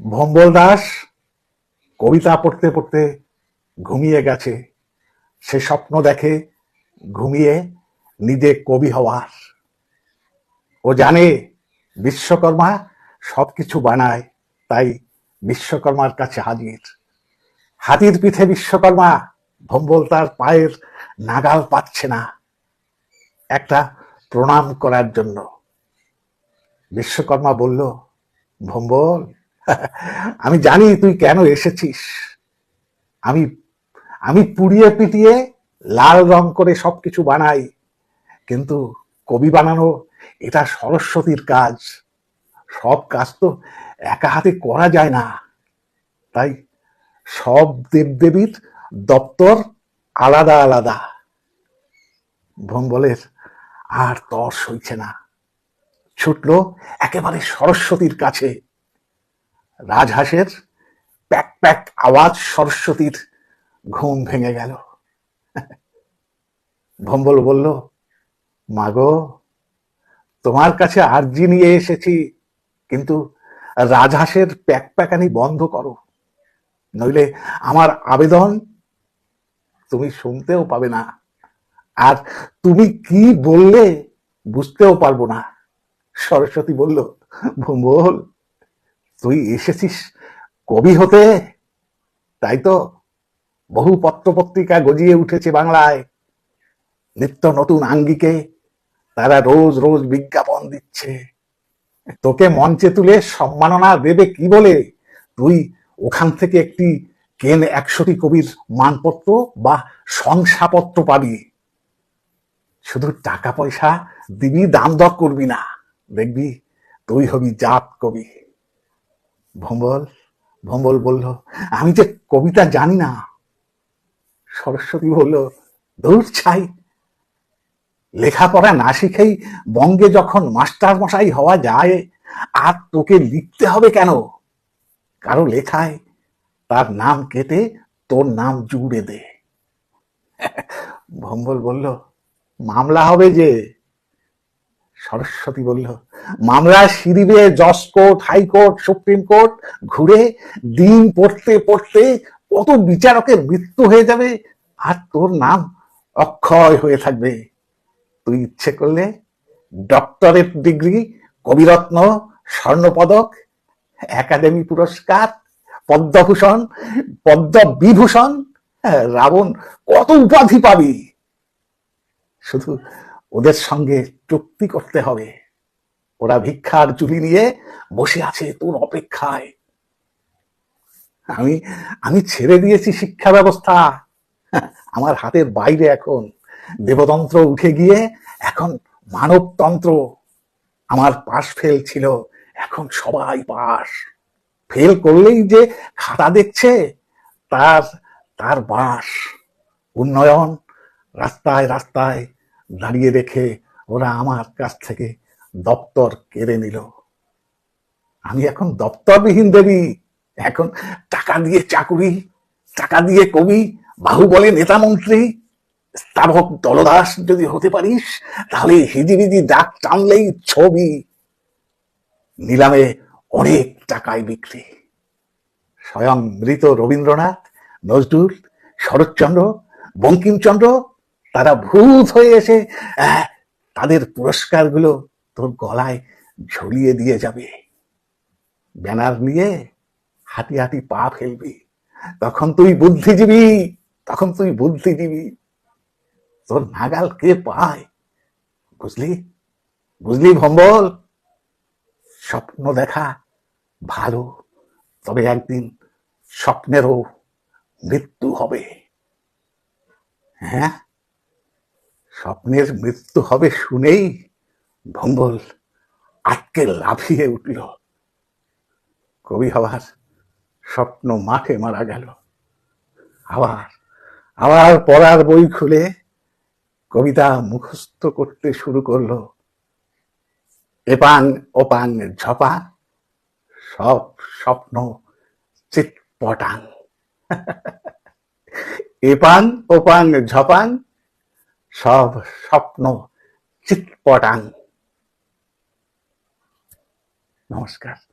ভম্বল দাস কবিতা পড়তে পড়তে ঘুমিয়ে গেছে। সে স্বপ্ন দেখে ঘুমিয়ে নিজে কবি হওয়ার। ও জানে বিশ্বকর্মা সব কিছু বানায়, তাই বিশ্বকর্মার কাছে হাজির। হাতির পিঠে বিশ্বকর্মা, ভম্বল তার পায়ের নাগাল পাচ্ছে না। একটা প্রণাম করার জন্য। বিশ্বকর্মা বলল, ভম্বল আমি জানি তুই কেন এসেছিস। আমি আমি পুড়িয়ে পিটিয়ে লাল রং করে সব কিছু বানাই, কিন্তু কবি বানানো এটা সরস্বতীর কাজ। সব কাজ তো একা হাতে করা যায় না। তাই সব দেবদেবীর দপ্তর আলাদা আলাদা। ভম্বলের আর তর সইছে না। ছুটল একেবারে সরস্বতীর কাছে। রাজহাঁসের প্যাক প্যাক আওয়াজ সরস্বতীর ঘুম ভেঙে গেল। ভম্বল বলল, মাগো, তোমার কাছে আর্জি নিয়ে এসেছি, কিন্তু রাজহাঁসের প্যাক প্যাকানি বন্ধ করো। নইলে আমার আবেদন তুমি শুনতেও পাবে না। আর তুমি কি বললে বুঝতেও পারব না। সরস্বতী বলল, ভম্বল তুই এসেছিস কবি হতে? তাই তো বহু পত্রপত্রিকা গজিয়ে উঠেছে বাংলায়। নিত্য নতুন আঙ্গিকে তারা রোজ রোজ বিজ্ঞাপন দিচ্ছে। তোকে মঞ্চে তুলে সম্মাননা দেবে কি বলে? তুই ওখান থেকে একটি কেন একশোটি কবির মানপত্র বা শংসাপত্র পাবি। শুধু টাকা পয়সা দিবি, দাম দর করবি না। দেখবি তুই হবি জাত কবি। ভম্বল ভম্বল বলল, আমি যে কবিতা জানি না। সরস্বতী বলল, দূর ছাই। লেখাপড়া না শিখেই বঙ্গে যখন মাস্টার মশাই হওয়া যায়, আর তোকে লিখতে হবে কেন? কারও লেখায় তার নাম কেটে তোর নাম জুড়ে দে। ভম্বল বলল, মামলা হবে যে সরস্বতী বলল মামলা সিঁড়িবে জজ কোর্ট হাইকোর্ট সুপ্রিম কোর্ট ঘুরে দিন পড়তে পড়তে কত বিচারকের মৃত্যু হয়ে যাবে আর তোর নাম অক্ষয় হয়ে থাকবে। তুই ইচ্ছে করলে ডক্টরেট ডিগ্রি কবিরত্ন স্বর্ণপদক একাডেমি পুরস্কার পদ্মভূষণ পদ্ম বিভূষণ হ্যাঁ, রাবণ কত উপাধি পাবি? শুধু ওদের সঙ্গে চুক্তি করতে হবে। ওরা ভিক্ষার চুলি নিয়ে বসে আছে তোর অপেক্ষায়। আমি আমি ছেড়ে দিয়েছি শিক্ষা ব্যবস্থা। আমার হাতের বাইরে এখন দেবতন্ত্র উঠে গিয়ে এখন মানবতন্ত্র। আমার পাশ ফেল ছিল, এখন সবাই পাশ। ফেল করলেই যে খাতা দেখছে, তার তার বাস। উন্নয়ন রাস্তায় রাস্তায় দাঁড়িয়ে রেখে ওরা আমার কাছ থেকে দপ্তর কেড়ে নিল। আমি এখন দপ্তরবিহীন দেবী। এখন টাকা দিয়ে চাকুরি, টাকা দিয়ে কবি, বাহুবলে নেতা মন্ত্রী স্তাবক দলদাস যদি হতে পারিস, তাহলে হিজিবিজি ডাক টানলেই ছবি নিলামে অনেক টাকায় বিক্রি। স্বয়ং মৃত রবীন্দ্রনাথ, নজরুল, শরৎচন্দ্র, বঙ্কিমচন্দ্র, তারা ভূত হয়ে এসে তাদের পুরস্কারগুলো তোর গলায় ঝুলিয়ে দিয়ে যাবে। ব্যানার নিয়ে হাতি হাতি পা ফেলবি। তখন তুই বুদ্ধিজীবী, তখন তুই বুদ্ধিজীবী। তোর নাগাল কে পায়? বুঝলি? বুঝলি ভম্বল? স্বপ্ন দেখা ভালো, তবে একদিন স্বপ্নেরও মৃত্যু হবে। হ্যাঁ? স্বপ্নের মৃত্যু হবে শুনেই ভম্বল আটকে লাফিয়ে উঠল। কবি হওয়ার স্বপ্ন মাঠে মারা গেল। আবার আবার পড়ার বই খুলে কবিতা মুখস্থ করতে শুরু করল। এপাং ওপাং ঝপা, সব স্বপ্ন চিৎপটাং এপাং ওপাং ঝপাং সব স্বপ্ন চিৎপটাং। নমস্কার।